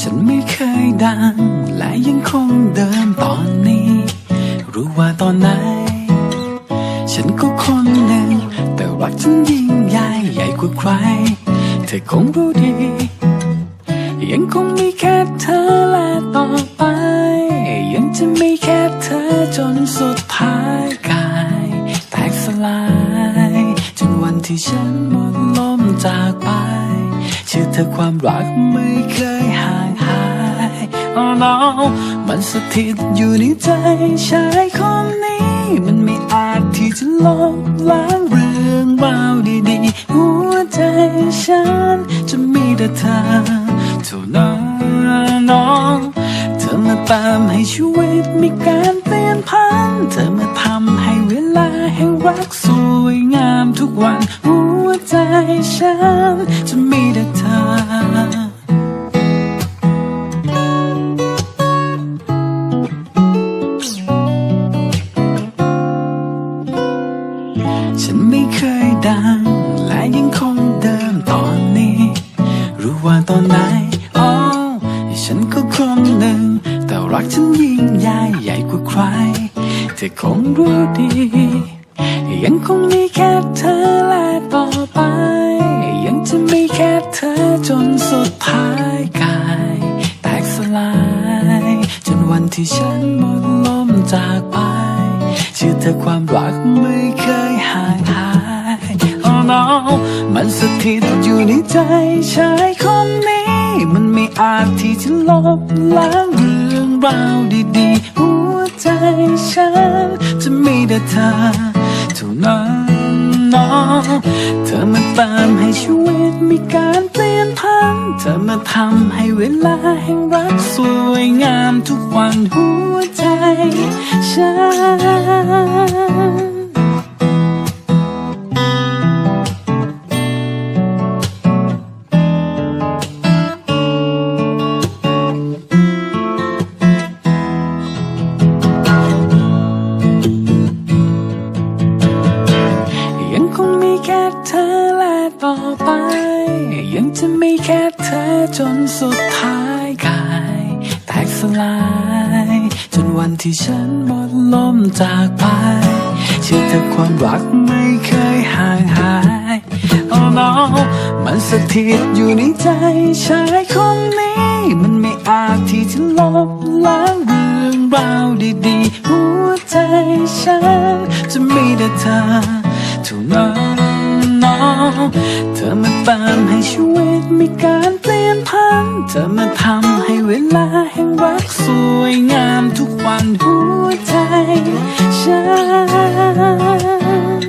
ฉันไม่เคยดัง และยังคงเดิมตอนนี้ รู้ว่าตอนไหน ฉันก็คนหนึ่ง แต่ว่าฉันยิ่งใหญ่ใหญ่กว่าใคร เธอคงรู้ดี ยังคงมีแค่เธอและต่อไป ยังจะมีแค่เธอจนสุดท้ายกาย แตกสลาย จนวันที่ฉันหมดลมจากไป ชื่อเธอความรักไม่เคยหาย งหามันสถิตอยู่ในใจชายคนนี้ มันไม่อาจที่จะลบล้างเรื่องราวดีๆ หัวใจฉันจะมีแต่เธอเท่านั้นน้อง เธอมาตามให้ชีวิตมีการเปลี่ยนพันเธอมาทำให้เวลาแห่งรักสวยงามทุกวัน หัวใจฉันจะมีแต่เธอ ดัง และยังคงเดิมตอนนี้ รู้ว่าตอนไหนอ๋อฉันก็คนหนึ่ง แต่รักฉันยิ่งใหญ่ใหญ่กว่าใคร เธอคงรู้ดี ยังคงมีแค่เธอและต่อไป ยังจะมีแค่เธอจนสุดท้ายกาย แตกสลาย จนวันที่ฉันหมดลมจากไปเชื่อเธอความรักไม่เคยห่างหาย Oh no มันสถิตอยู่ในใจชายคนนี้ มันไม่อาจที่จะลบล้างเรื่องราวดีๆ หัวใจฉัน จะมีแต่เธอเท่านั้นน้องเธอมาตามให้ชีวิตมีการเปลี่ยนพันเธอมาทำให้เวลาแห่งรักสวยงามทุกวันหัวใจฉัน และต่อไป ยังจะไมีแค่เธอจนสุดท้ายกาย แตกสลาย จนวันที่ฉันหมดลมจากไป เชื่อเธอความรักไม่เคยห่างหาย Oh no มันสถิตอยู่ในใจชายคนนี้ มันไม่อาจที่จะลบล้างเรื่องราวดีๆ หัวใจฉันจะมีแต่เธอเท่านั้น เธอมาตามให้ชีวิตมีการเปลี่ยนพันเธอมาทำให้เวลาแห่งรักสวยงามทุกวันหัวใจฉัน「